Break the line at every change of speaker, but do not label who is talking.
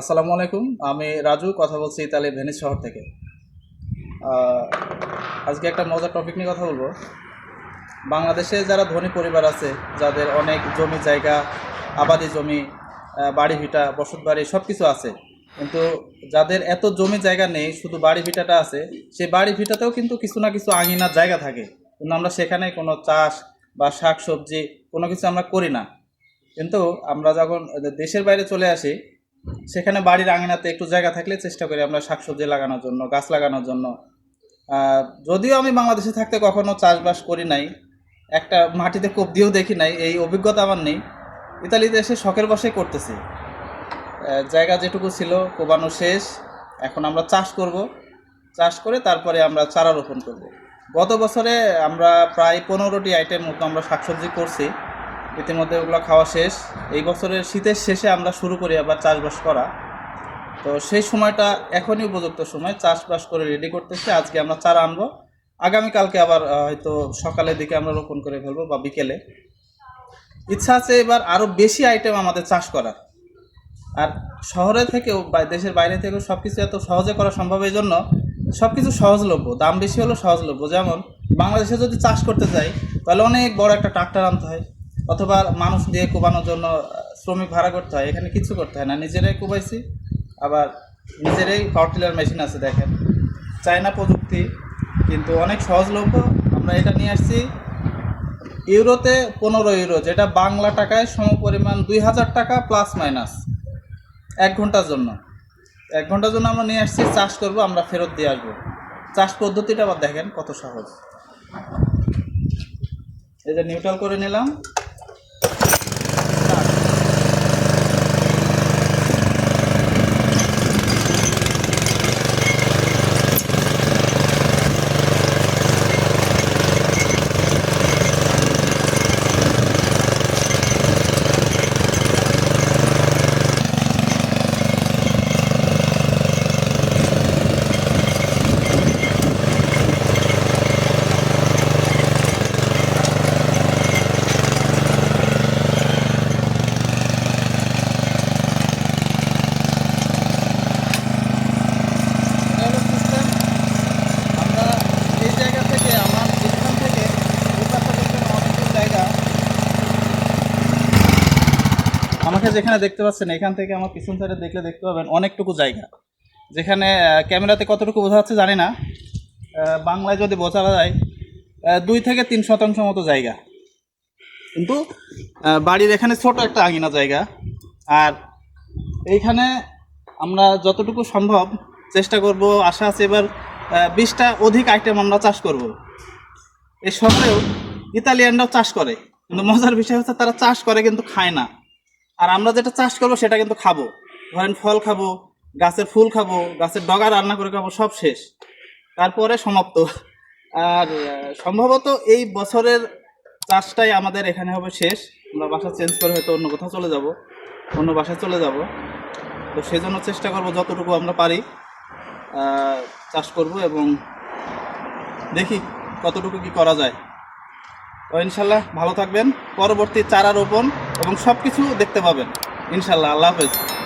আসসালামু আলাইকুম। আমি রাজু, কথা বলছি ইতালির ভেনিস শহর থেকে। আজকে একটা মজার টপিক নিয়ে কথা বলব। বাংলাদেশে যারা ধনী পরিবার আছে, যাদের অনেক জমি জায়গা, আবাদি জমি বাড়ি ভিটা, বসত বাড়ি সব কিছু আছে। কিন্তু যাদের এত জমি জায়গা নেই, শুধু বাড়ি ভিটাটা আছে, সেই বাড়ি ভিটাতেও কিন্তু কিছু না কিছু আঙিনার জায়গা থাকে। কিন্তু আমরা সেখানে কোনো চাষ বা শাক সবজি কোনো কিছু আমরা করি না। কিন্তু আমরা যখন দেশের বাইরে চলে আসি সেখানে বাড়ির আঙিনাতে একটু জায়গা থাকলে চেষ্টা করি আমরা শাকসবজি লাগানোর জন্য, গাছ লাগানোর জন্য। যদিও আমি বাংলাদেশে থাকতে কখনো চাষবাস করি নাই, একটা মাটিতে কোপ দিয়েও দেখি নাই, এই অভিজ্ঞতা আমার নেই। ইতালিতে এসে শখের বসে করতেছি। জায়গা যেটুকু ছিল, কোবানো শেষ। এখন আমরা চাষ করব। চাষ করে তারপরে আমরা চারা রোপণ করব। গত বছরে আমরা প্রায় পনেরোটি আইটেম মতো আমরা শাকসবজি করছি। ইতিমধ্যে ওগুলো খাওয়া শেষ। এই বছরের শীতের শেষে আমরা শুরু করি আবার চাষবাস করা। তো সেই সময়টা এখনই উপযুক্ত সময়। চাষবাস করে রেডি করতেছি। আজকে আমরা চারা আনব। আগামীকালকে আবার হয়তো সকালের দিকে আমরা রোপণ করে ফেলব বা বিকেলে। ইচ্ছা আছে এবার আরও বেশি আইটেম আমাদের চাষ করার। আর শহরে থেকেও বা দেশের বাইরে থেকেও সব কিছু এত সহজে করা সম্ভব এই জন্য সব কিছু সহজলভ্য। দাম বেশি হলেও সহজলভ্য। যেমন বাংলাদেশে যদি চাষ করতে যাই, তাহলে অনেক বড় একটা ট্রাক্টর আনতে হয়। অথবা মানুষ দিয়ে কোবানোর জন্য শ্রমিক ভাড়া করতে হয়, এখানে কিছু করতে হয় না। নিজেরাই কোবাইছি, আবার নিজেরাই পাওয়ার টিলার মেশিন আছে দেখেন। চায়না প্রযুক্তি, কিন্তু অনেক সহজলভ্য। আমরা এটা নিয়ে আসছি। ইউরোতে পনেরো ইউরো, যেটা বাংলা টাকায় সমপরিমাণ দুই হাজার টাকা প্লাস মাইনাস এক ঘণ্টার জন্য। এক ঘণ্টার জন্য আমরা নিয়ে আসছি, চাষ করব, আমরা ফেরত দিয়ে আসব। চাষ পদ্ধতিটা আবার দেখেন কত সহজ। যে নিউট্রাল করে নিলাম এটা হলো system। আমরা এই জায়গা থেকে আমার স্থান থেকে ওই পাশে দেখবেন অনেকগুলো জায়গা আমাকে যেখানে দেখতে পাচ্ছেন, এখান থেকে আমার পিছন সাইডে দেখলে দেখতে পাবেন অনেকটুকু জায়গা। যেখানে ক্যামেরাতে কতটুকু বোঝা যাচ্ছে জানি না। বাংলায় যদি বোঝা যায় দুই থেকে তিন শতাংশ মতো জায়গা। কিন্তু বাড়ির এখানে ছোট একটা আঙিনা জায়গা। আর এইখানে আমরা যতটুকু সম্ভব চেষ্টা করব, আশা আছে এবার বিশটা অধিক আইটেম আমরা চাষ করব। এই শহরেও ইতালিয়ানরাও চাষ করে, কিন্তু মজার বিষয় হচ্ছে তারা চাষ করে কিন্তু খায় না। আর আমরা যেটা চাষ করব সেটা কিন্তু খাব। ধরেন ফল খাব, গাছের ফুল খাব, গাছের ডগা রান্না করে খাব, সব শেষ। তারপরে সমাপ্ত। আর, সম্ভবত এই বছরের চাষটাই আমাদের এখানে হবে শেষ। আমরা বাসা চেঞ্জ করে হয়তো অন্য কোথাও চলে যাব, অন্য বাসায় চলে যাব। তো সেই জন্য চেষ্টা করব যতটুকু আমরা পারি চাষ করব এবং দেখি কতটুকু কি করা যায়। তো ইনশাল্লাহ ভালো থাকবেন। পরবর্তী চারা রোপণ এবং সব কিছু দেখতে পাবেন। ইনশাল্লাহ আল্লাহ হাফেজ।